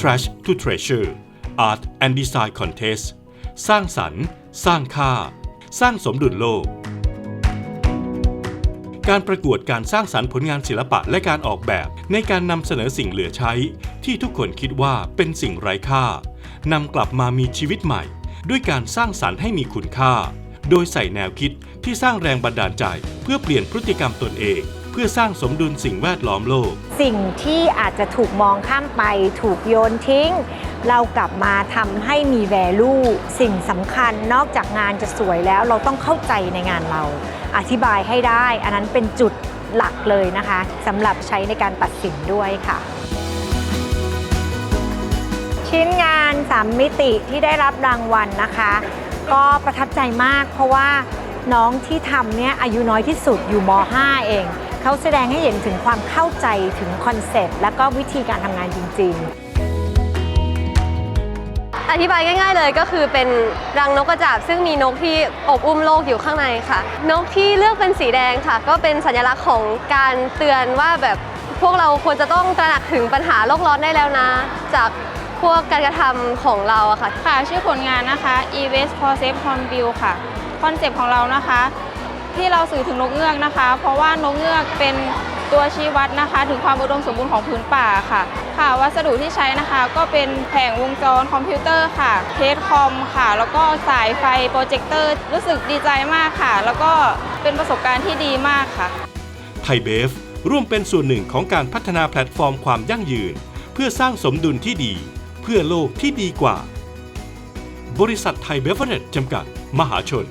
Trash to Treasure Art and Design Contest สร้างสรรค์ สร้างค่า สร้างสมดุลโลก การประกวดการสร้างสรรค์ผลงานศิลปะและการออกแบบในการนำเสนอสิ่งเหลือใช้ ที่ทุกคนคิดว่าเป็นสิ่งไร้ค่านำกลับมามีชีวิตใหม่ ด้วยการสร้างสรรค์ให้มีคุณค่า โดยใส่แนวคิดที่สร้างแรงบันดาลใจเพื่อเปลี่ยนพฤติกรรมตนเองเพื่อสร้างสมดุลสิ่งแวดล้อมโลก สิ่งที่อาจจะถูกมองข้ามไปถูกโยนทิ้ง เรากลับมาทำให้มี value สิ่งสำคัญนอกจากงานจะสวยแล้วเราต้องเข้าใจในงานเรา อธิบายให้ได้ อันนั้นเป็นจุดหลักเลยนะคะสำหรับใช้ในการตัดสินด้วยค่ะ ชิ้นงาน3มิติที่ได้รับรางวัลนะคะ ก็ประทับใจมากเพราะว่าน้องที่ทำเนี่ยอายุน้อยที่สุดอยู่ม .5 เอง เขาแสดงให้เห็นถึงความเข้าใจถึงคอนเซปต์และก็วิธีการทำงานจริง ๆอธิบายง่าย ๆ เลยก็คือเป็นรังนกกระจาบซึ่งมีนกที่อบอุ้มโลกอยู่ข้างในค่ะ นกที่เลือกเป็นสีแดงค่ะ ก็เป็นสัญลักษณ์ของการเตือนว่าแบบพวกเราควรจะต้องตระหนักถึงปัญหาโลกร้อนได้แล้วนะ จากพวกการกระทำของเราอะค่ะ ค่ะชื่อผลงานนะคะ e v e s t Concept Hornbill ค่ะ คอนเซปต์ของเรานะคะ ที่เราสื่อถึงนกเงือกนะคะ เพราะว่านกเงือกเป็นตัวชี้วัดนะคะ ถึงความอุดมสมบูรณ์ของพื้นป่าค่ะ ค่ะวัสดุที่ใช้นะคะ ก็เป็นแผงวงจรคอมพิวเตอร์ค่ะเคสคอมค่ะ แล้วก็สายไฟโปรเจคเตอร์รู้สึกดีใจมากค่ะ แล้วก็เป็นประสบการณ์ที่ดีมากค่ะไทยเบฟร่วมเป็นส่วนหนึ่งของการพัฒนาแพลตฟอร์มความยั่งยืน เพื่อสร้างสมดุลที่ดี เพื่อโลกที่ดีกว่า บริษัทไทยเบฟเวอเรจจำกัด มหาชน